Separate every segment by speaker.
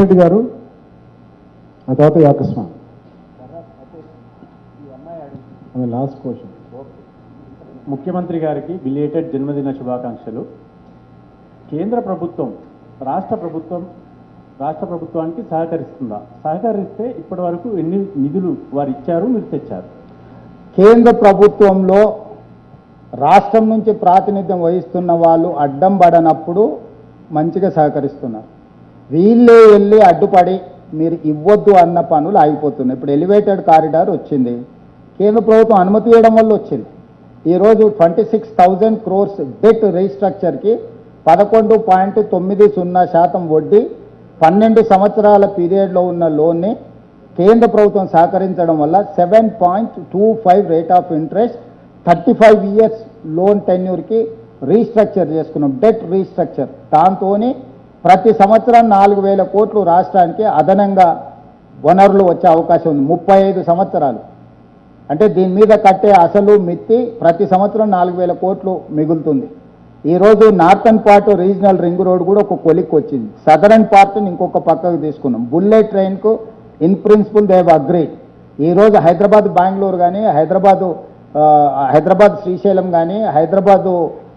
Speaker 1: రెడ్డి గారు ఆ తర్వాత ఆమె లాస్ట్ క్వశ్చన్
Speaker 2: ముఖ్యమంత్రి గారికి బిలేటెడ్ జన్మదిన శుభాకాంక్షలు. కేంద్ర ప్రభుత్వం రాష్ట్ర ప్రభుత్వం రాష్ట్ర ప్రభుత్వానికి సహకరిస్తుందా? సహకరిస్తే ఇప్పటి వరకు ఎన్ని నిధులు వారు ఇచ్చారు మీరు తెచ్చారు?
Speaker 3: కేంద్ర ప్రభుత్వంలో రాష్ట్రం నుంచి ప్రాతినిధ్యం వహిస్తున్న వాళ్ళు అడ్డం పడనప్పుడు మంచిగా సహకరిస్తున్నారు. వీళ్ళే వెళ్ళి అడ్డుపడి మీరు ఇవ్వద్దు అన్న పనులు ఆగిపోతున్నాయి. ఇప్పుడు ఎలివేటెడ్ కారిడార్ వచ్చింది. కేంద్ర ప్రభుత్వం అనుమతి ఇవ్వడం వల్ల వచ్చింది. ఈరోజు twenty six thousand crores debt రీస్ట్రక్చర్కి పదకొండు పాయింట్ తొమ్మిది సున్నా శాతం వడ్డీ పన్నెండు సంవత్సరాల పీరియడ్లో ఉన్న లోన్ని కేంద్ర ప్రభుత్వం సహకరించడం వల్ల seven point two five rate of interest thirty five years loan టెన్యూర్కి restructure చేసుకున్నాం. డెట్ రీస్ట్రక్చర్ దాంతోని ప్రతి సంవత్సరం నాలుగు వేల కోట్లు రాష్ట్రానికి అదనంగా వనరులు వచ్చే అవకాశం ఉంది. ముప్పై ఐదు సంవత్సరాలు. అంటే దీని మీద కట్టే అసలు మిత్తి ప్రతి సంవత్సరం నాలుగు వేల కోట్లు మిగులుతుంది. ఈరోజు northern part regional ring road కూడా ఒక కొలిక్ వచ్చింది. సదరన్ పార్ట్ని ఇంకొక పక్కకు తీసుకున్నాం. బుల్లెట్ ట్రైన్కు ఇన్ ప్రిన్సిపల్ దేవ్ అగ్రీడ్. ఈరోజు హైదరాబాద్ బెంగళూరు కానీ హైదరాబాదు హైదరాబాద్ శ్రీశైలం కానీ హైదరాబాదు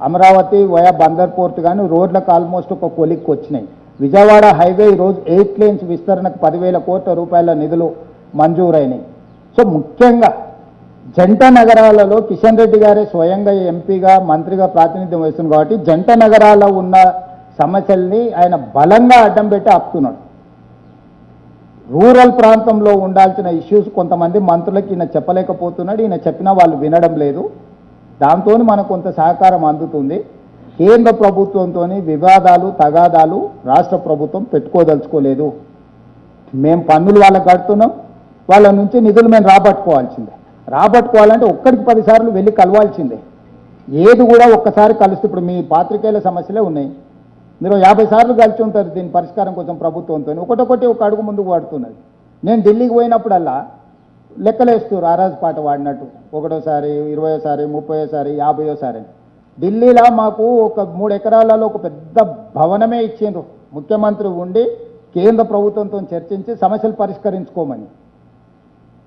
Speaker 3: అమరావతి వయా బందర్ పోర్ట్ కానీ రోడ్లకు ఆల్మోస్ట్ ఒక కొలిక్కి వచ్చినాయి. విజయవాడ హైవే ఈరోజు ఎయిట్ లేన్స్ విస్తరణకు పదివేల కోట్ల రూపాయల నిధులు మంజూరైనాయి. సో ముఖ్యంగా జంట నగరాలలో కిషన్ రెడ్డి గారే స్వయంగా ఎంపీగా మంత్రిగా ప్రాతినిధ్యం వహిస్తుంది కాబట్టి జంట నగరాల ఉన్న సమస్యల్ని ఆయన బలంగా అడ్డం పెట్టి ఆపుతున్నాడు. రూరల్ ప్రాంతంలో ఉండాల్సిన ఇష్యూస్ కొంతమంది మంత్రులకి ఈయన చెప్పలేకపోతున్నాడు ఈయన చెప్పినా వాళ్ళు వినడం లేదు. దాంతో మనకు కొంత సహకారం అందుతుంది. కేంద్ర ప్రభుత్వంతో వివాదాలు తగాదాలు రాష్ట్ర ప్రభుత్వం పెట్టుకోదలుచుకోలేదు. మేము పన్నులు వాళ్ళకి కడుతున్నాం వాళ్ళ నుంచి నిధులు మేము రాబట్టుకోవాల్సిందే. రాబట్టుకోవాలంటే ఒక్కడికి పదిసార్లు వెళ్ళి కలవాల్సిందే. ఏది కూడా ఒక్కసారి కలిస్తే ఇప్పుడు మీ పాత్రికేయుల సమస్యలే ఉన్నాయి. మీరు యాభై సార్లు కలిసి ఉంటారు దీని పరిష్కారం కోసం ప్రభుత్వంతో. ఒకటొకటి ఒక అడుగు ముందుకు పడుతున్నది నేను ఢిల్లీకి పోయినప్పుడల్లా లెక్కలేస్తారు ఆరాజ్ పాట వాడినట్టు. ఒకటోసారి ఇరవయోసారి ముప్పయోసారి యాభయోసారి అని. ఢిల్లీలో మాకు ఒక మూడు ఎకరాలలో ఒక పెద్ద భవనమే ఇచ్చిండ్రు. ముఖ్యమంత్రి ఉండి కేంద్ర ప్రభుత్వంతో చర్చించి సమస్యలు పరిష్కరించుకోమని.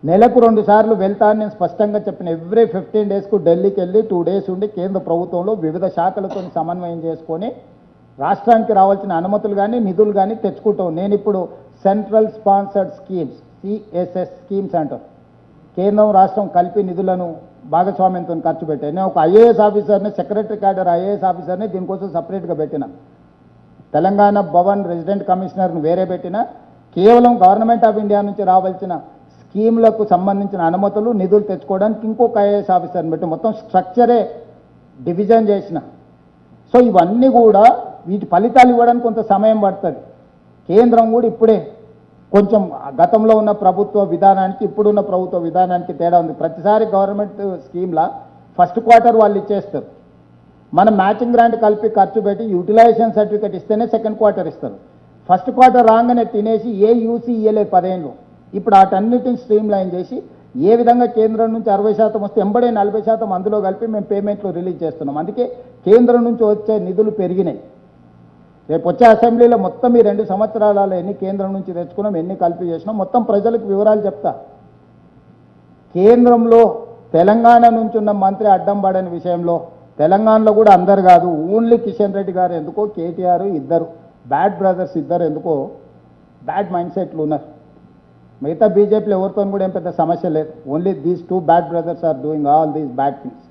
Speaker 3: నెలకు రెండు సార్లు వెళ్తానని నేను స్పష్టంగా చెప్పిన. ఎవ్రీ ఫిఫ్టీన్ డేస్కు ఢిల్లీకి వెళ్ళి టూ డేస్ ఉండి కేంద్ర ప్రభుత్వంలో వివిధ శాఖలతో సమన్వయం చేసుకొని రాష్ట్రానికి రావాల్సిన అనుమతులు కానీ నిధులు కానీ తెచ్చుకుంటాం నేను ఇప్పుడు central sponsored schemes CSS schemes అంటారు. కేంద్రం రాష్ట్రం కలిపి నిధులను భాగస్వామ్యంతో ఖర్చు పెట్టాను నేను ఒక ఐఏఎస్ ఆఫీసర్ని సెక్రటరీ క్యాడర్ ఐఏఎస్ ఆఫీసర్ని దీనికోసం సపరేట్గా పెట్టిన. తెలంగాణ భవన్ రెసిడెంట్ కమిషనర్ను వేరే పెట్టిన. కేవలం గవర్నమెంట్ ఆఫ్ ఇండియా నుంచి రావాల్సిన స్కీమ్లకు సంబంధించిన అనుమతులు నిధులు తెచ్చుకోవడానికి ఇంకొక ఐఏఎస్ ఆఫీసర్ని పెట్టి మొత్తం స్ట్రక్చరే డివిజన్ చేసిన. సో ఇవన్నీ కూడా వీటి ఫలితాలు ఇవ్వడానికి కొంత సమయం పడుతుంది. కేంద్రం కూడా ఇప్పుడే కొంచెం గతంలో ఉన్న ప్రభుత్వ విధానానికి ఇప్పుడున్న ప్రభుత్వ విధానానికి తేడా ఉంది. ప్రతిసారి గవర్నమెంట్ స్కీమ్లా ఫస్ట్ క్వార్టర్ వాళ్ళు ఇచ్చేస్తారు. మనం మ్యాచింగ్ గ్రాంట్ కలిపి ఖర్చు పెట్టి యూటిలైజేషన్ సర్టిఫికేట్ ఇస్తేనే సెకండ్ క్వార్టర్ ఇస్తారు. ఫస్ట్ క్వార్టర్ రాగానే తినేసి ఏ యూసీ ఇయ్యలేదు పదేళ్ళు. ఇప్పుడు వాటన్నిటిని స్ట్రీమ్ లైన్ చేసి ఏ విధంగా కేంద్రం నుంచి అరవై శాతం వస్తే ఎంబడే నలభై శాతం అందులో కలిపి మేము పేమెంట్లు రిలీజ్ చేస్తున్నాం. అందుకే కేంద్రం నుంచి వచ్చే నిధులు పెరిగినాయి. రేపు వచ్చే అసెంబ్లీలో మొత్తం ఈ రెండు సంవత్సరాలలో ఎన్ని కేంద్రం నుంచి తెచ్చుకున్నాం ఎన్ని కలిపి చేసినాం మొత్తం ప్రజలకు వివరాలు చెప్తా. కేంద్రంలో తెలంగాణ నుంచి ఉన్న మంత్రి అడ్డం పడని విషయంలో తెలంగాణలో కూడా అందరు కాదు ఓన్లీ కిషన్ రెడ్డి గారు ఎందుకో కేటీఆర్ ఇద్దరు బ్యాడ్ బ్రదర్స్ ఇద్దరు ఎందుకో బ్యాడ్ మైండ్ సెట్లు ఉన్నారు. మిగతా బీజేపీలో ఎవరితో కూడా ఏం పెద్ద సమస్య లేదు. Only these two bad brothers are doing all these bad things